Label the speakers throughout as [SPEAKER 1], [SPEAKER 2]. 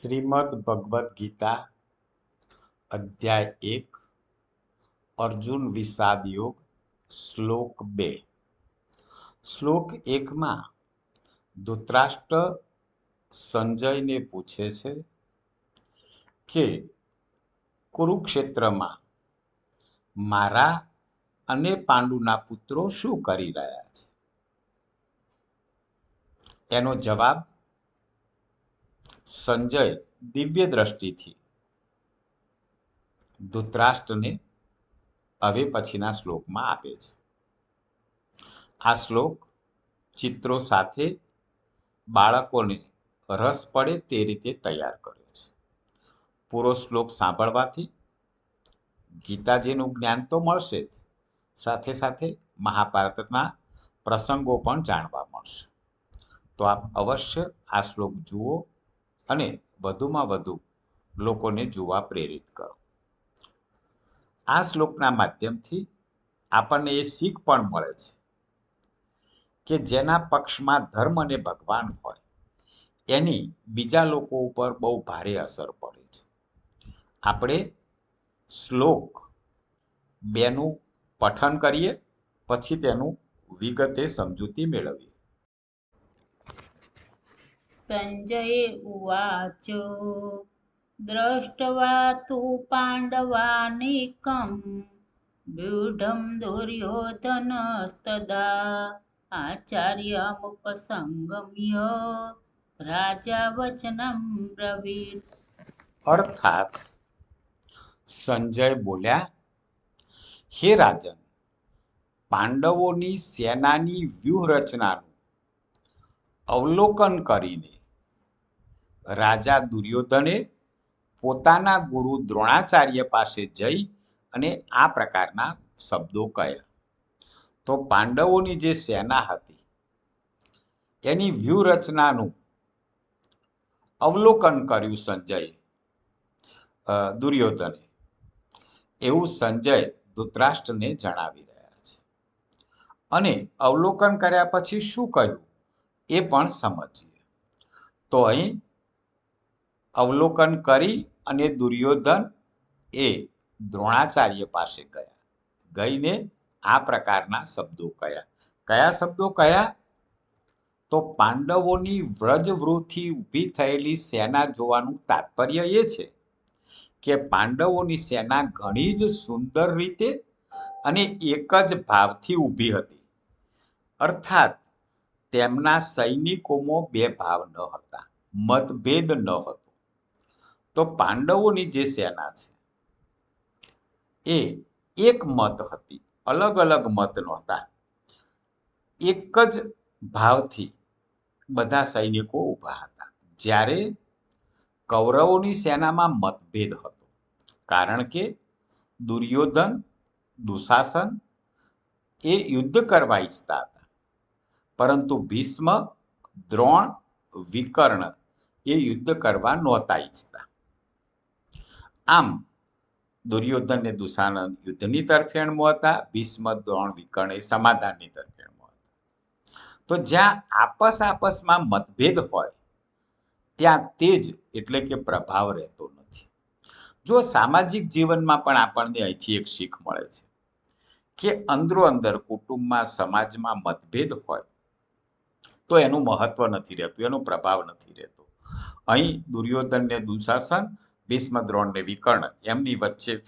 [SPEAKER 1] શ્રીમદ્ ભગવદ્ ગીતા અધ્યાય એક, અર્જુન વિષાદ યોગ, શ્લોક બે. શ્લોક એકમાં ધૃતરાષ્ટ્ર સંજયને પૂછે છે કે, કુરુક્ષેત્રમાં મારા અને પાંડુના પુત્રો શું કરી રહ્યા છે? એનો જવાબ સંજય દિવ્ય દ્રષ્ટિથી ધૃતરાષ્ટ્રને હવે પછીના શ્લોકમાં આપે છે. આ શ્લોક ચિત્રો સાથે બાળકોને રસ પડે તે રીતે તૈયાર કર્યો છે. પૂરો શ્લોક સાંભળવાથી ગીતાજીનું જ્ઞાન તો મળશે જ. સાથે સાથે મહાભારતના પ્રસંગો પણ જાણવા મળશે. તો આપ અવશ્ય આ શ્લોક જુઓ અને વધુમાં વધુ લોકોને જોવા પ્રેરિત કરો. આ શ્લોકના માધ્યમથી આપણને એ શીખ પણ મળે છે કે જેના પક્ષમાં ધર્મ અને ભગવાન હોય, એની બીજા લોકો ઉપર બહુ ભારે અસર પડે છે. આપણે શ્લોક બેનું પઠન કરીએ, પછી તેનું વિગતે સમજૂતી મેળવીએ.
[SPEAKER 2] સંજય ઉવાચ દ્રષ્ટવા તુ પાંડવાનેકં व्यूढं दुर्योधनस्तदा आचार्यमुपसङ्गम्य राजा वचनं ब्रवीत्
[SPEAKER 1] અર્થાત સંજય બોલ્યા હે રાજન પાંડવોની સેનાની વ્યૂહરચનાનું અવલોકન કરીને રાજા દુર્યોધને પોતાના ગુરુ દ્રોણાચાર્ય પાસે જઈ અને આ પ્રકારના શબ્દો કહ્યા તો પાંડવોની જે સેના હતી, એની વ્યૂહરચનાનું અવલોકન કર્યું સંજય દુર્યોધને. એવું સંજય ધૃતરાષ્ટ્રને જણાવી રહ્યા છે. અને અવલોકન કર્યા પછી શું કહ્યું? એ પણ સમજીએ. તો અહીં અવલોકન કરી અને દુર્યોધન એ દ્રોણાચાર્ય પાસે ગયા. ગઈને આ પ્રકારના શબ્દો કયા. કયા શબ્દો કયા? તો પાંડવોની વ્રજવૃથી ઊભી થયેલી સેના જોવાનું તાત્પર્ય એ છે કે પાંડવોની સેના ઘણી જ સુંદર રીતે અને એક જ ભાવથી ઊભી હતી. અર્થાત તેમના સૈનિકોમાં બે ભાવ ન હતા, મતભેદ ન હતો. તો પાંડવોની જે સેના છે, એ એક મત હતી, અલગ અલગ મત નહોતા. એક જ ભાવથી બધા સૈનિકો ઊભા હતા. જ્યારે કૌરવોની સેનામાં મતભેદ હતો, કારણ કે દુર્યોધન, દુશાસન એ યુદ્ધ કરવા ઈચ્છતા હતા. પરંતુ ભીષ્મ, દ્રોણ, વિકર્ણ એ યુદ્ધ કરવા નહોતા ઈચ્છતા. આમ દુર્યોધન ને યુદ્ધની તરફેણમાં હતા, ભીષ્મ, દ્રોણ, વિકર્ણ એ સમાધાનની તરફેણમાં હતા. તો જ્યાં આપસ આપસમાં મતભેદ હોય, ત્યાં તેજ એટલે કે પ્રભાવ રહેતો નથી. જો સામાજિક જીવનમાં પણ આપણને અહીંથી એક શીખ મળે છે કે અંદરો અંદર કુટુંબમાં, સમાજમાં મતભેદ હોય, તો એનું મહત્વ નથી રહેતું, એનો પ્રભાવ નથી રહેતો. અહીં દુર્યોધન ને દુશાસન ભીષ્મ દ્રોણ ને વિકર્ણ એમની વચ્ચે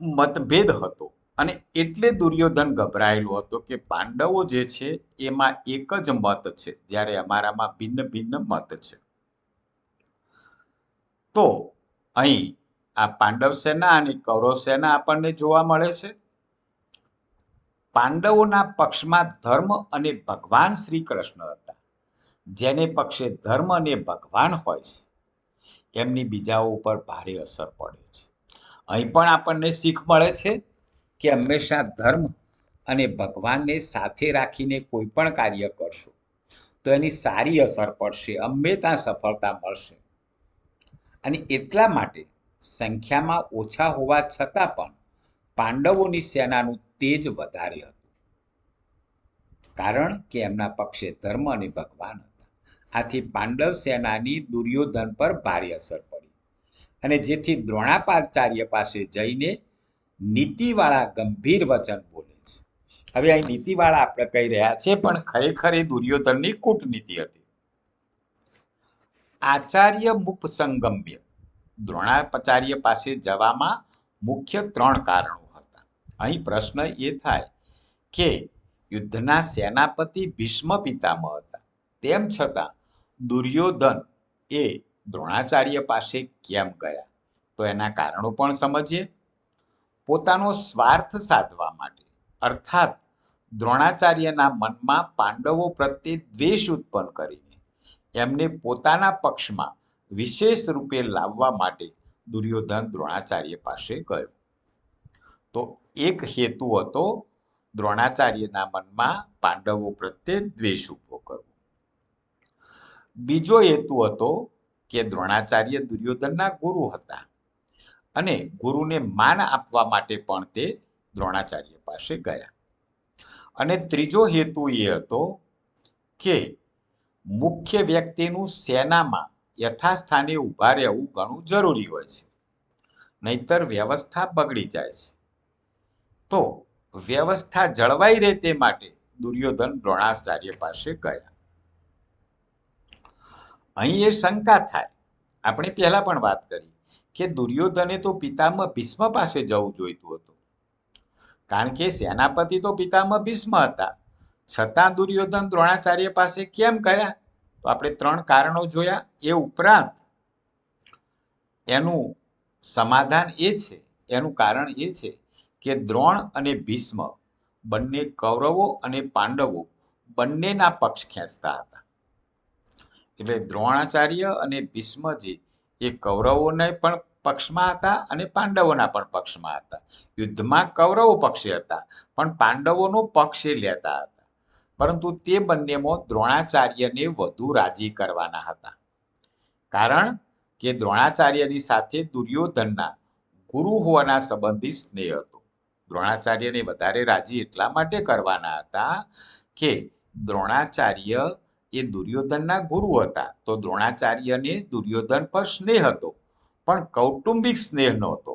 [SPEAKER 1] મતભેદ હતો અને એટલે દુર્યોધન ગભરાયેલો હતો કે પાંડવો જે છે, એમાં એક જ મત છે, જ્યારે અમારામાં ભિન્ન ભિન્ન મત છે. તો અહીં આ પાંડવ સેના અને કૌરવ સેના આપણને જોવા મળે છે. પાંડવોના પક્ષમાં ધર્મ અને ભગવાન શ્રી કૃષ્ણ હતા. જેને પક્ષે ધર્મ અને ભગવાન હોય છે. એમની બીજાઓ ઉપર ભારે અસર પડે છે. અહીં પણ આપણને શીખ મળે છે કે હંમેશા ધર્મ અને ભગવાનને સાથે રાખીને કોઈ પણ કાર્ય કરશો તો એની સારી અસર પડશે હંમેશા સફળતા મળશે. અને એટલા માટે સંખ્યામાં ઓછા હોવા છતાં પણ પાંડવોની સેનાનું તેજ વધારે હતું. કારણ કે એમના પક્ષે ધર્મ અને ભગવાન હતા. આથી પાંડવ સેનાની દુર્યોધન પર ભારે અસર પડી. અને જેથી દ્રોણાચાર્ય પાસે જઈને નીતિવાળા ગંભીર વચન બોલે છે. હવે અહીં નીતિવાળા આપણે કહી રહ્યા છે, પણ ખરેખર એ દુર્યોધનની કૂટનીતિ હતી. આચાર્ય મુપસંગમ્ય. દ્રોણાચાર્ય પાસે જવામાં મુખ્ય ત્રણ કારણો હતા. અહીં પ્રશ્ન એ થાય કે યુદ્ધના સેનાપતિ ભીષ્મ પિતામહ હતા. તેમ છતાં દુર્યોધન એ દ્રોણાચાર્ય પાસે કેમ ગયા? તો એના કારણો પણ સમજીએ. પોતાનો સ્વાર્થ સાધવા માટે, અર્થાત દ્રોણાચાર્યના મનમાં પાંડવો પ્રત્યે દ્વેષ ઉત્પન્ન કરીને, એમને પોતાના પક્ષમાં વિશેષ રૂપે લાવવા માટે દુર્યોધન દ્રોણાચાર્ય પાસે ગયો. તો એક હેતુ હતો દ્રોણાચાર્યના મનમાં પાંડવો પ્રત્યે દ્વેષ ઊભો કરવો. બીજો હેતુ હતો કે દ્રોણાચાર્ય દુર્યોધનના ગુરુ હતા અને ગુરુને માન આપવા માટે પણ તે દ્રોણાચાર્ય પાસે ગયા. અને ત્રીજો હેતુ એ હતો કે મુખ્ય વ્યક્તિનું સેનામાં યથાસ્થાને ઊભા રહેવું ઘણું જરૂરી હોય છે, નહીતર વ્યવસ્થા બગડી જાય છે. તો વ્યવસ્થા જળવાઈ રહે તે માટે દુર્યોધન દ્રોણાચાર્ય પાસે ગયા. અહીં એ શંકા થાય. આપણે પહેલાં પણ વાત કરી કે દુર્યોધને તો પિતામહ ભીષ્મ પાસે જવું જોઈતું હતું. કારણ કે સેનાપતિ તો પિતામહ ભીષ્મ હતા. છતાં દુર્યોધન દ્રોણાચાર્ય પાસે કેમ ગયા? તો આપણે ત્રણ કારણો જોયા. એ ઉપરાંત એનું સમાધાન એ છે, એનું કારણ એ છે કે દ્રોણ અને ભીષ્મ બંને કૌરવો અને પાંડવો બંનેના પક્ષ ખેંચતા હતા. એટલે દ્રોણાચાર્ય અને ભીષ્મજી એ કૌરવોને પણ પક્ષમાં હતા અને પાંડવોના પણ પક્ષમાં હતા. યુદ્ધમાં કૌરવો પક્ષે હતા, પણ પાંડવોનો પક્ષે લેતા હતા. પરંતુ તે બંનેમાં દ્રોણાચાર્યને વધુ રાજી કરવાના હતા. કારણ કે દ્રોણાચાર્યની સાથે દુર્યોધનના ગુરુ હોવાના સંબંધી સ્નેહ હતો. દ્રોણાચાર્યને વધારે રાજી એટલા માટે કરવાના હતા કે દ્રોણાચાર્ય એ દુર્યોધનના ગુરુ હતા. તો દ્રોણાચાર્યને દુર્યોધન પર સ્નેહ હતો, પણ કૌટુંબિક સ્નેહ નહોતો.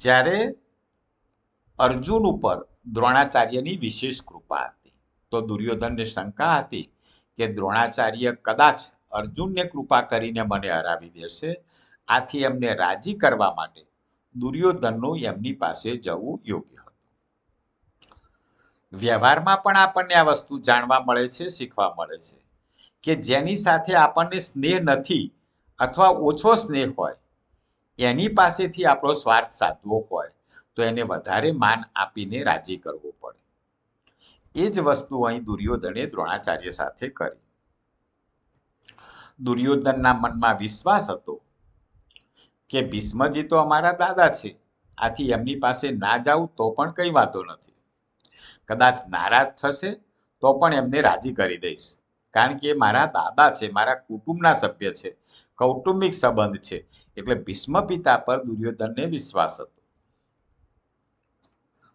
[SPEAKER 1] જ્યારે અર્જુન ઉપર દ્રોણાચાર્યની વિશેષ કૃપા હતી, તો દુર્યોધનને શંકા હતી કે દ્રોણાચાર્ય કદાચ અર્જુનને કૃપા કરીને મને હરાવી દેશે. આથી એમને રાજી કરવા માટે દુર્યોધનનું એમની પાસે જવું યોગ્ય વ્યવહારમાં પણ આપણને આ વસ્તુ જાણવા મળે છે, શીખવા મળે છે કે જેની સાથે આપણને સ્નેહ નથી અથવા ઓછો સ્નેહ હોય, એની પાસેથી આપણો સ્વાર્થ સાધવો હોય, તો એને વધારે માન આપીને રાજી કરવો પડે. એ જ વસ્તુ અહીં દુર્યોધને દ્રોણાચાર્ય સાથે કરી. દુર્યોધનના મનમાં વિશ્વાસ હતો કે ભીષ્મજી તો અમારા દાદા છે, આથી એમની પાસે ના જાઉં તો પણ કંઈ વાંધો નથી. કદાચ નારાજ થશે, તો પણ એમને રાજી કરી દઈશ. કારણ કે એ મારા દાદા છે, મારા કુટુંબના સભ્ય છે, કૌટુંબિક સંબંધ છે, એટલે ભીષ્મ પિતા પર દુર્યોધનને વિશ્વાસ હતો.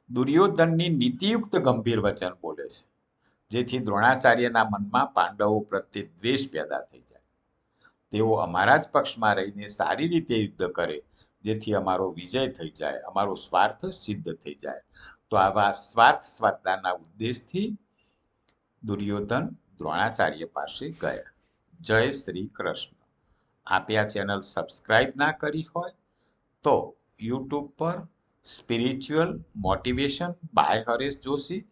[SPEAKER 1] દુર્યોધનની નીતિયુક્ત ગંભીર વચન બોલે છે, જેથી દ્રોણાચાર્યના મનમાં પાંડવો પ્રત્યે દ્વેષ પેદા થઈ જાય. તેઓ અમારા જ પક્ષમાં રહીને સારી રીતે યુદ્ધ કરે, જેથી અમારો વિજય થઈ જાય, અમારો સ્વાર્થ સિદ્ધ થઈ જાય. તો આવા સ્વાર્થ સ્વાર્થના ઉદ્દેશથી દુર્યોધન દ્રોણાચાર્ય પાસે ગયા. જય શ્રી કૃષ્ણ. આપે આ ચેનલ સબસ્ક્રાઇબ ના કરી હોય તો યુટ્યુબ પર spiritual motivation by Haresh Joshi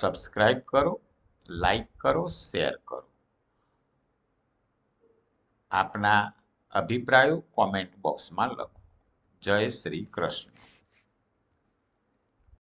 [SPEAKER 1] subscribe કરો લાઈક કરો, શેર કરો. આપના અભિપ્રાયો કોમેન્ટ બોક્સમાં લખો. જય શ્રી કૃષ્ણ.